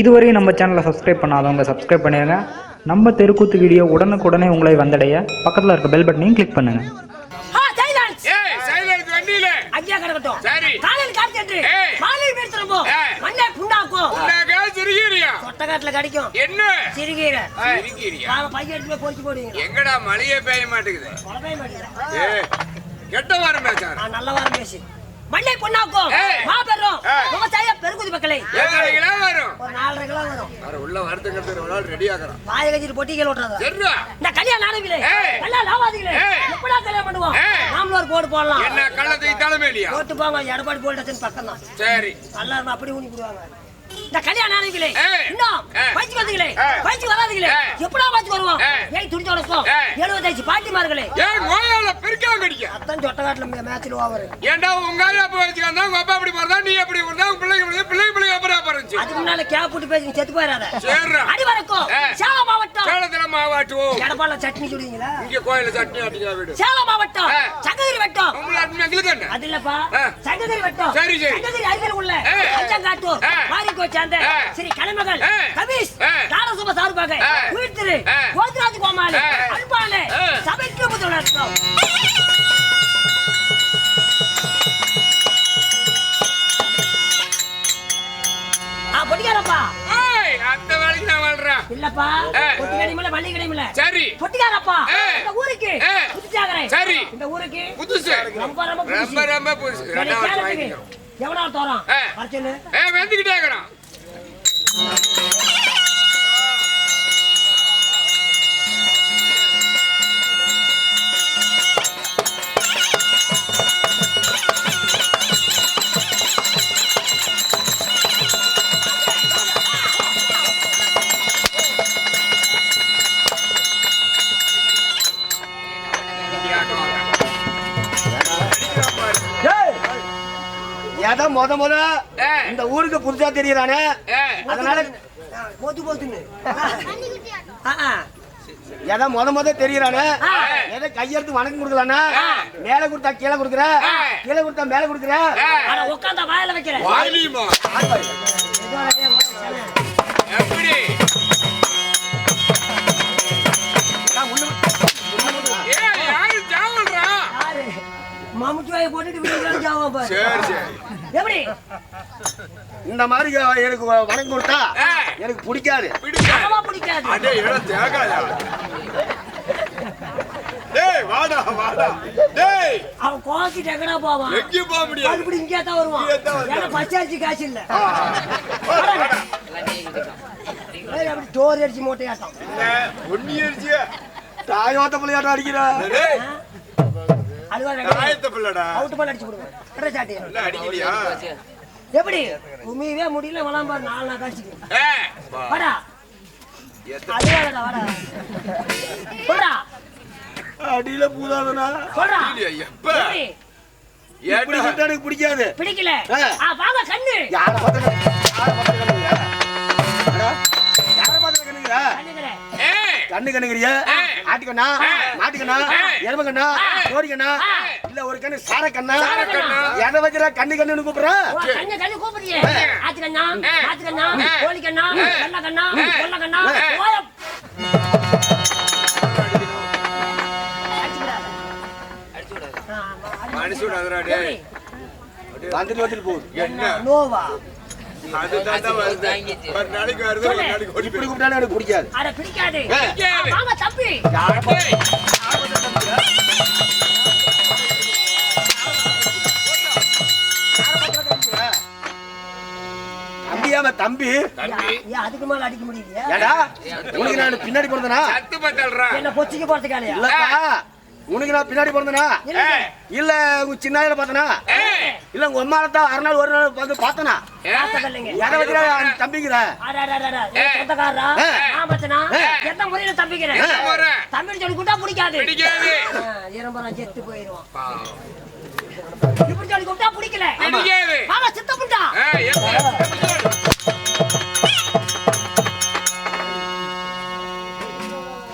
இதுவரையும் நம்ம சேனலை சப்ஸ்கிரைப் பண்ணாதவங்க சப்ஸ்கிரைப் பண்ணிடுங்க நம்ம தெருக்கூத்து வீடியோ உடனுக்குடனே உங்களை வந்தடைய. பக்கத்தில் இருக்க பெல் பட்டனையும் கிளிக் கடிக்கும். என்ன? சிறுகீரை. போடுவீங்க. எங்கடா மழையே பெய்ய மாட்டேங்குது? கெட்ட வாரம் நான் நல்ல வாரம் பேசி. மண்ணை புண்ணாக்கும். மாபெரும். விவசாய பெருங்குதி மக்களே. ஒரு நாலரை கிலோ வரும். வர உள்ள வரதுங்கிறது ஒரு நாள் ரெடி ஆகுறான் வாயை கட்டிட்டு பொட்டிகள் ஓட்டுறதா. இந்த கல்யாணம். கல்யாணம் ஆகாதீங்களே, ஏய். எப்படா கல்யாணம் பண்ணுவோம்? நாமளும் ஒரு போடு போடலாம். என்ன கள்ளத்துக்கு தலைமையிலையா போட்டு போங்க, எடப்பாடி பக்கம் தான். சரி அப்படி ஊனி போடுவாங்க. இந்த கல்யாணம் ஆனவங்களே. இன்னும். பயிற்சி வந்தீங்களே. பயிற்சி வராதீங்களே. எப்படா பயிற்சி வருவோம்? ஏய். ஏய், துணி துடைப்போம். ஏய். எழுபத்தஞ்சு பாட்டிமார்களே, ஏன் நோயால பெருக்காம கடிக்க அத்தான் சொட்டக்காட்டுல மே- மேட்ச்ல ஓவர். ஏன்டா உங்க ஆயா அப்ப வச்சுக்காந்தா உங்க அப்பா அப்படி போறதா நீ எப்படி போறதா உங்க பிள்ளைங்க இப்படி, பிள்ளைங்க பிள்ளைங்க அப்புறம் பறந்துச்சு அதுக்கு முன்னால கேப் போட்டு பேசி செத்து போயிடாத. சரிடா அடிவரக்கும், ஏய். சேலம் மாவட்டம் சேலத்துல மாவாட்டுவோம் எடப்பாடில சட்னி சுடுவீங்களா? இங்க கோயில சட்னி ஆட்டிக்கா வீடு சேலம் மாவட்டம். சங்ககிரி வட்டம் உங்களை அட்மி எங்களுக்கு என்ன அது இல்லப்பா. சங்ககிரி வட்டம் சரி, சரி. சங்ககிரி அருகில் உள்ள ஆ. மாரிக்கோ சேர்ந்த ஆ. ஸ்ரீ கலைமகள் ஆ. தாரசுப சார்பாக ஆ. கோமாளி ஆ. சபைக்கு ஆ பொட்டிக்காரப்பா அந்த வேலைக்கு நான் வாழ்றேன் இல்லப்பா. பொட்டி கடைமில்ல மல்லி கடைமில்ல சரி பொட்டிக்காரப்பா. இந்த ஊருக்கு. புதுச்சாகரை சரி. இந்த ஊருக்கு புதுசு ரொம்ப ரொம்ப புதுசு. ரொம்ப ரொம்ப புதுசு சரி, ரெண்டாவது. வாங்கிக்கிறோம் ஏ இருக்கிறான் புதுசா தெரியறானே அதனால போத்து போத்துன்னு. ஏதோ முத முத தெரியறானே ஆ. ஏதோ கையெடுத்து வணக்கம் கொடுக்கலானா. மேல கொடுத்தா கீழே கொடுக்குற. கீழே கொடுத்தா மேல கொடுக்குற உட்கார்ந்தா வாயில வைக்கிறேன் எப்படி? மம்முட்டி வாயை போட்டுட்டு வீட்டுக்கு ஜாவான் பாரு. சரி சரி எப்படி? இந்த மாதிரி எனக்கு வணக்கம் கொடுத்தா. எனக்கு பிடிக்காது. வாடா வாடா. டேய். அவன் கோச்சிட்டு எங்கடா போவான்? எங்கேயும் போக முடியாது. இங்கே தான் வருவான். இங்கே தான் வருவான். ஏன்னா பச்சாச்சி காசு இல்ல. அப்படி டோர் அடிச்சு மூட்டையாட்டம். என்ன, ஒண்ணி அடிச்சியா? தாயோத்த பிள்ளையாட்டம் அடிக்கிற. டேய், அழுவா தாயத்த பிள்ளடா. அவுட்டு பால் அடிச்சு கொடுங்க. கடை சாட்டி இல்ல, அடிக்கலையா? எப்படி? உண்மையவே முடியல வளாம் பாரு நாலு நாள் வா. வாடா. அழுவாடா வாடா. சொல்றா அடியில பூதாதனா? சொல்றா எப்ப? எனக்கு பிடிக்காது. பிடிக்கல. வாங்க கண்ணு. யார பார்த்து யார பார்த்து கண்ணுங்கிற யார பார்த்து கண்ணு கண்ணுங்கிறிய. ஆட்டுக்கண்ணா. மாட்டுக்கண்ணா ஏய். எரும கண்ணா ஏய். கோடி கண்ணா ஏய். இல்ல ஒரு கண்ணு சார கண்ணா. எதை வச்சுடா கண்ணு கண்ணுன்னு கூப்பிடுற கண்ணு கண்ணு கூப்பிடுறியே ஏய். ஆத்து கண்ணா ஏய். ஆத்து கண்ணா கண்ணா மனுஷன்? வந்துட்டு வந்துட்டு போகுது என்ன நோவா இப்படி. கூப்பிட்டாலும் எனக்கு பிடிக்காது. அட பிடிக்காது. தம்பி. தம்பியாம தம்பி? தம்பி. ஏன் அதுக்கு மேல அடிக்க முடியலையா? ஏடா உனக்கு நான் பின்னாடி பத்தல்றா என்ன பொச்சிக்க போறதுக்காலையா உனக்கு நான் பின்னாடி பிறந்தனா? இல்ல உங்க சின்னாயில பார்த்தனா? இல்ல உங்க அம்மா தான் அரை நாள் ஒரு நாள் வந்து பார்த்தனா. நான் மச்சனா? ஏய். எந்த முறையில தம்பிக்கிறேன்? தம்பின்னு சொல்லி கூப்பிட்டா பிடிக்காது. ஈரம்பரம் செத்து போயிடுவான். பாவம். இப்படி சொல்லி கூப்பிட்டா பிடிக்கல. பிடிக்காது. வாங்க, சித்த புண்டா. ஏய், எப்படி?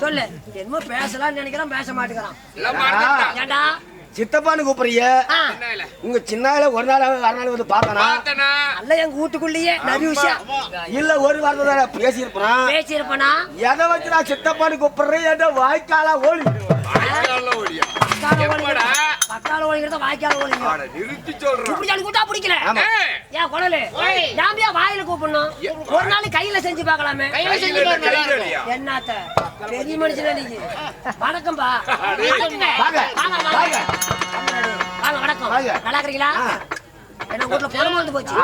சொல்லு என்னமோ பேசலாம்னு நினைக்கிறான் பேச மாட்டேங்கிறான். ஏண்டா சித்தப்பான்னு என்னல? உங்க சின்னால ஒரு நாள் அரை நாள் வந்து பார்த்தனா? நல்ல எங்க வீட்டுக்குள்ளேயே நிறைய விஷயம் இல்ல ஒரு வாரத்தை தான் பேசியிருப்பான்? பேசியிருப்பனா? எதை வச்சு நான் சித்தப்பான்னு கூப்பிடுறேன்? என்ற வாய்க்காலா ஓடி வாய்க்கால்ல ஓடியா? பக்கால ஓடிங்கிறத வாய்க்கால ஓடிங்க அட, நிறுத்தி சொல்றேன். இப்படி சொல்லி கூட்டா பிடிக்கல. ஏய், ஏன் குழலு ஏம்பியா வாயில கூப்பிடணும். ஒரு நாள் கையில செஞ்சு பார்க்கலாமே. கையில இல்லையா? என்னத்த? பெரிய மனுஷனா நீங்க வணக்கம்பா. வாங்க. வாங்க வாங்க. வாங்க. வாங்க வணக்கம். வாங்க. நல்லா இருக்கிறீங்களா. என்ன வீட்டுல குழம்பு வந்து போச்சு?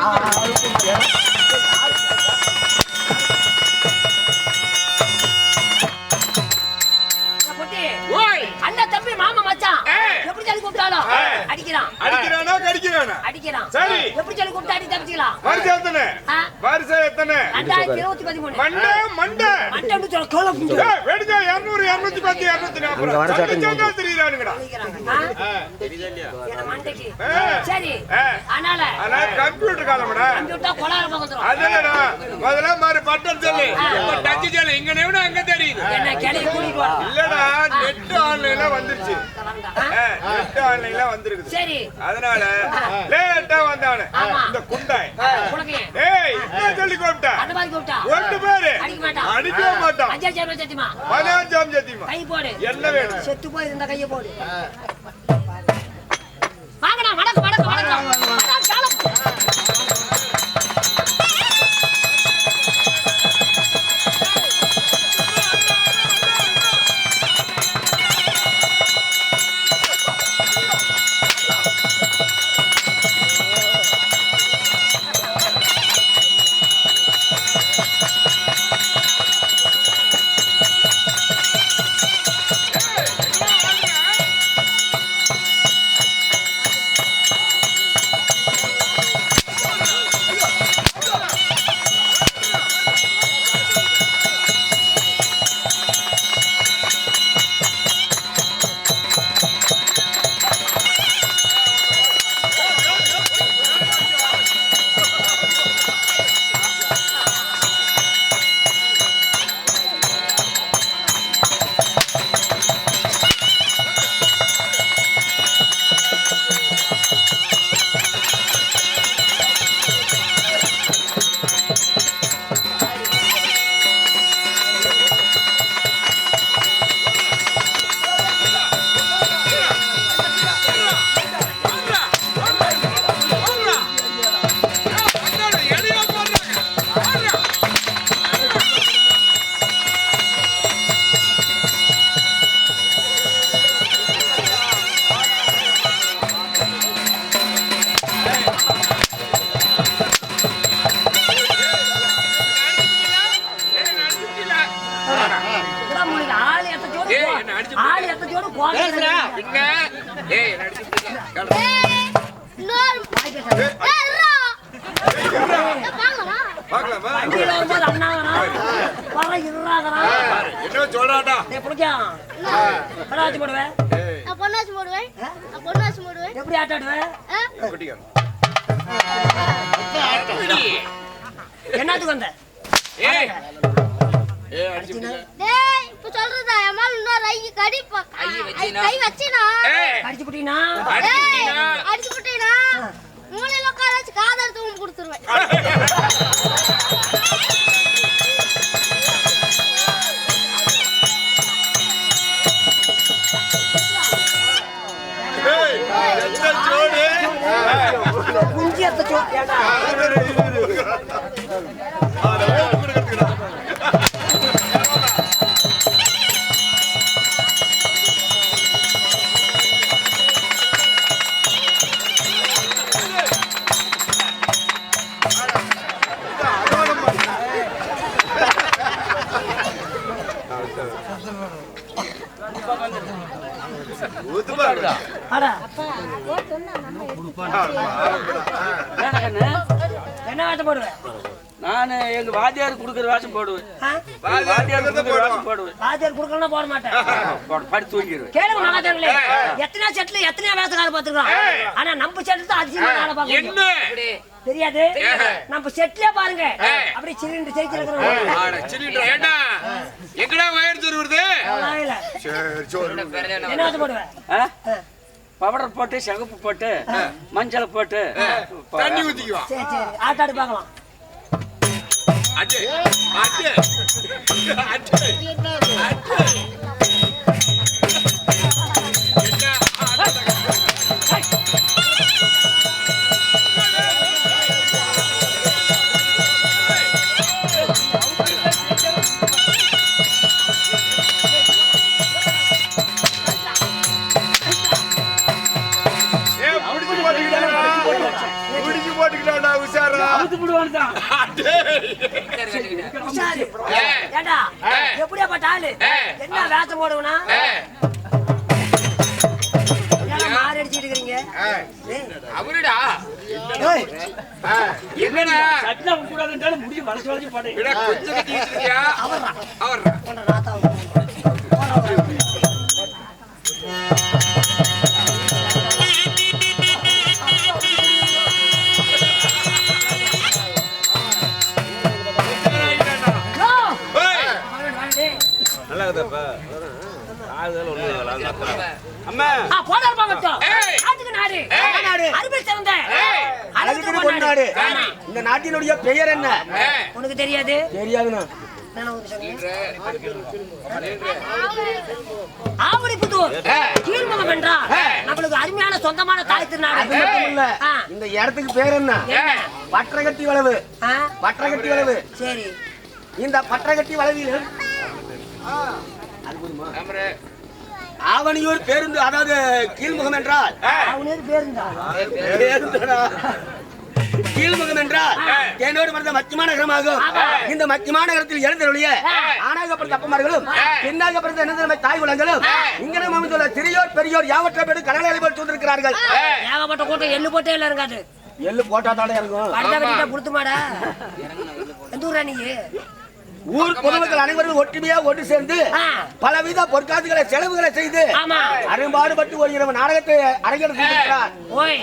பதிமூணு. மண்டை, மண்டை. மண்டை அப்படி சொல்ல கோலம் ஏய், வெடிச்சா 200, 210, 240. அங்க வர சட்டம் சட்டம் தான் தெரியுறானுங்கடா. கம்ப்யூட்டர் காலம்டா. கம்ப்யூட்டர் கொலார பக்கம் இங்க அங்க தெரியுது. இல்லடா, net online ல வந்துருச்சு. ஆ? ஆ, net online ல வந்திருக்குது. சரி. அதனால லேட்டா வந்தானு. ஆமா. இந்த குண்டாய். உனக்கு ஏய் என்ன சொல்லி கூப்பிட்ட? அந்த மாதிரி கூப்பிட்டா? ஒட்டு பேரு. அடிக்க மாட்டான் அடிக்கவே மாட்டான் அஞ்சா சேர்மா சத்தியமா? பதினஞ்சாம் சத்தியமா? கை போடு. என்ன வேணும்? செத்து போய் இருந்த கையை போடு. வாங்கண்ணா வணக்கம் வணக்கம் வணக்கம். சொல்றாடா போடுவேன் நான் பொண்ணாச்சு போடுவேன். நான் பொண்ணாச்சு போடுவேன். எப்படி என்னத்துக்கு வந்த? ஏய். ஏய் அடிச்சு டேய் இப்ப சொல்றதா? என் மேல இன்னொரு ஐ கடி ப- ஐ கை வச்சினா? அடிச்சு? அடிச்சு போட்டீனா? மூளையில உட்கார வச்சு காதல் தூண் கொடுத்துருவேன். குஞ்சு எத்தச்சோ என்ன வேட்டை போடுவேன் நான் எங்க வாத்தியார் குடுக்குற வேஷம் போடுவேன். ஆ? வாத்தியார் குடுக்குற வேஷம் போடுவேன். வாத்தியார் கொடுக்கலன்னா போட மாட்டேன். போடு, படுத்து தூங்கிடுவேன் கேளுங்க மகாதேவர்களே எத்தனை செட்ல எத்தனை வேஷக்கார பாத்துக்கலாம் ஆனா நம்ம செட்ல தான் அதிகமா வேலை முடியும். தெரியாது. நம்ம செட்லயே பாருங்க. அப்படியே சிலிண்டர் ஜெயிச்சு இருக்கிற ஆட சிலிண்டர் ஏண்டா எங்கடா வயர் துருவுறது என்ன வேட்டை போடுவேன் ஆ? பவுடர் போட்டு சிகப்பு போட்டு மஞ்சள் போட்டு. தண்ணி ஊத்திக்குவா? சரி சரி. ஆட்டாடி பார்க்கலாம். அட்டு அட்டு அட்டு ஏய். ஏண்டா? ஆளு ஏய். என்ன வேஷம் போடுவனா மாறி அடிச்சிட்டு ஏய், அவருடா என்னடா? சட்னா கூடாதுன்றாலும் முடிஞ்சு வளைச்சு வளைச்சு பாடு. விட கொஞ்சம் ஆமா. இந்த நாட்டினுடைய பெயர் என்ன? உனக்கு தெரியாது? தெரியாதுண்ணா? ஆவடிப்புத்தூர் கீழ்முகம் என்றால் நம்மளுக்கு அருமையான சொந்தமான தாய் திருநாடு. இந்த இடத்துக்கு பேர் என்ன? பற்றகட்டி வளவு? பற்றகட்டி வளவு. சரி. இந்த பற்றகட்டி வளவில். ஆவணியூர் பேருந்து அதாவது கீழ்முகம் என்றால்? பேருந்தா. கீழ்முகம் என்றால் தேனோடு வந்த மத்தியமான நகரமாகும் இந்த மத்தியமான நகரத்தில் எழுந்தருளிய ஆணாகப்பட்ட அப்பமார்களும் பெண்ணாகப்பட்ட நினைந்த தாய் குலங்களும் இங்கனம் அமைந்துள்ள சிறியோர் பெரியோர் யாவற்றை பேரு கடலை போல் சூழ்ந்திருக்கிறார்கள். ஏகப்பட்ட கூட்டம் எள்ளு போட்டே இல்ல இருக்காது எள்ளு போட்டா தானே இருக்கும் படுத்த கட்டிட்ட புடுத்துமாடா. எந்த ஊரா நீ? ஊர் பொதுமக்கள் அனைவரும் ஒற்றுமையா ஒன்று சேர்ந்து. பலவித பொற்காசுகளை செலவுகளை செய்து ஆமா. அரும்பாடுபட்டு ஒரு இரவு நாடகத்தை அரங்கேற்ற செய்திருக்கிறார். ஓய்.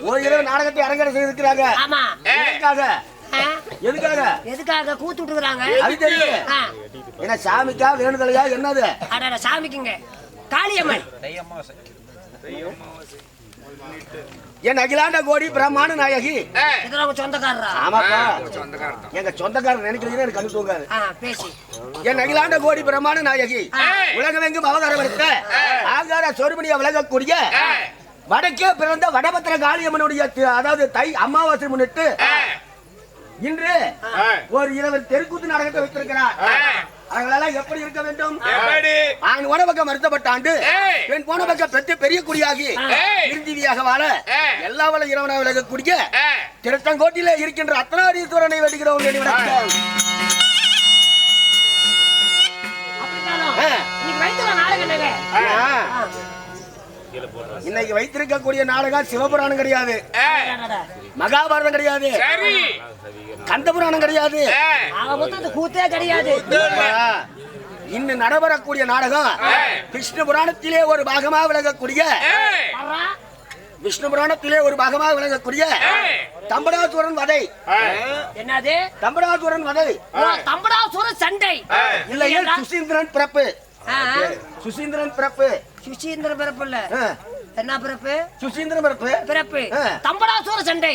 ஒரு இரவு நாடகத்தை அரங்கேற்ற செய்திருக்கிறாங்க. ஆமா. எதுக்காக? எதுக்காக? எதுக்காக கூத்து விட்டுருக்காங்க அது தெரியும். என்ன சாமிக்கா வேண்டுதலையா என்னது? அடடா சாமிக்குங்க. காளியம்மன். என் அகிலாண்ட கோடி பிரம்மாண்ட நாயகி. சொந்தக்காரரா? ஆமாப்பா. சொந்தக்காரன் தான். எங்க சொந்தக்காரர் நினைக்கிறீங்க எனக்கு கண்ணு தூங்காது. ஆ பேசி. என் அகிலாண்ட கோடி பிரம்மாண்ட நாயகி. உலகமெங்கும் அவதாரம் எடுத்த ஆகார சொருமணிய விலகக்கூடிய வடக்கே பிறந்த வடபத்திர காளியம்மனுடைய அதாவது தை அமாவாசை முன்னிட்டு இன்று ஒரு இரவு தெருக்கூத்து நாடகத்தை வைத்திருக்கிறார். அவங்களெல்லாம் எப்படி இருக்க வேண்டும் எப்படி? ஆண் போன பக்கம் மறுத்தப்பட்ட ஆண்டு. பெண் போன பக்கம் பெற்று பெரிய குடியாகி ஏய். திருந்திவியாக வாழ. எல்லா வள இரவன விலகக்கூடிய ஏய், திருத்தங்கோட்டிலே இருக்கின்ற அத்தனாரீஸ்வரனை ஆ. இன்னைக்கு வைத்திருக்கக்கூடிய நாடகம் சிவபுராணம் கிடையாது. மகாபாரதம் கிடையாது சரி கந்தபுராணம் கிடையாது. இந்த கூத்தே கிடையாது. இன்னும் நடைபெறக்கூடிய நாடகம். விஷ்ணு புராணத்திலே ஒரு பாகமாக விளங்கக்கூடிய. விஷ்ணு புராணத்திலே ஒரு பாகமாக விளங்கக்கூடிய தம்படாசுரன் வதை. என்னது? தம்படாசுரன் வதை. ஓ, தம்படாசுர சண்டை. இல்லையே சுசீந்திரன் பிறப்பு. சுசீந்திரன் பிறப்பு. சுசீந்திர பிறப்பு இல்ல. என்ன பிறப்பு? சுசீந்திரன் பிறப்பு. பிறப்பு. தம்படாசுர சண்டை.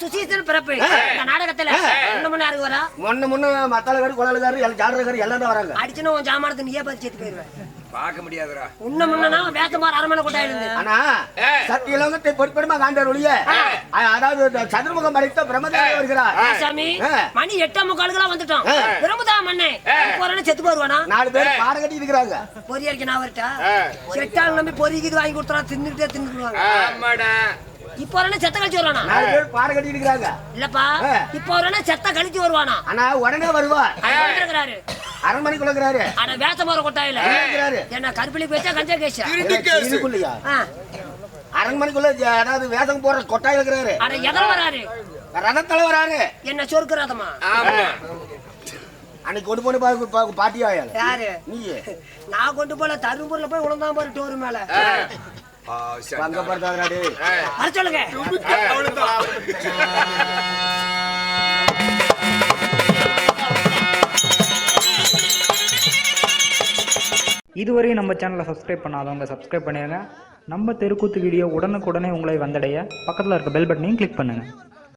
சுசீந்திரன் பிறப்பு. இந்த நாடகத்துல என்ன மணி யாருக்கு வரா முன்ன முன்ன மத்தாளகாரு கொலாளுகாரு எல்லாம் ஜாடகாரு எல்லாம் தான் வராங்க. அடிச்சுன்னு உன் ஜாமானத்தை நீயே பறிச்சு எடுத்து போயிருவேன் பார்க்க முடியாதுடா. உன்ன முன்னா வேத்தமார் அரமனை இருந்து ஆனா ஏய். சத்தியலோகத்தை பொறுப்பெருமா காண்டார் ஒழிய. அ- அதாவது சதுர்முகம் மறைத்த பிரம்மதேவி வருகிறார். சாமி. மணி எட்டாம் முக்காலுக்குலாம் வந்துட்டோம். போறானே செத்து போருவானா நாலு பேர் பாட கட்டி இருக்கிறாங்க. பொரியலுக்கு நான் வரட்டா செட்டால் நம்பி பொறிக்குது வாங்கி கொடுத்தா தின்னுட்டே தின்னுடுவாங்க ஆமாடா. இப்போ வரனே செத்த கழிச்சு வருவானா? நாலு பேர் பாட கட்டி இருக்கிறாங்க. இல்லப்பா. இப்போ வரனே செத்த கழிச்சு வருவானா? ஆனா உடனே வருவார் அது வந்திருக்கிறாரு அரண்மனைக்குள்ள இருக்கிறாரு ஆனா வேத்தமார கொட்டாயில. இருக்கிறாரு என்ன கருப்பிலி பேச்சா கஞ்சா கேஷா ஆ. அரண்மனைக்குள்ள அதாவது வேதம் போடுற கொட்டாய் இருக்கிறாரு. அட எதில் வராரு. ரதத்தலை வராரு. என்ன சொருக்கு ரதமா? ஆமா. அன்னைக்கு கொண்டு போன பா- பா- பாட்டியாயால யாரு? நீ நான் கொண்டு போல தருமபுரில போய் உழந்தான் பாரு டோரு மேல. அங்க ஏய், வர சொல்லுங்க. இதுவரையும் நம்ம சேனலை சப்ஸ்கிரைப் பண்ணாதவங்க சப்ஸ்கிரைப் பண்ணிடுங்க நம்ம தெருக்கூத்து வீடியோ உடனுக்குடனே உங்களை வந்தடைய. பக்கத்தில் இருக்க பெல் பட்டனையும் கிளிக் பண்ணுங்கள்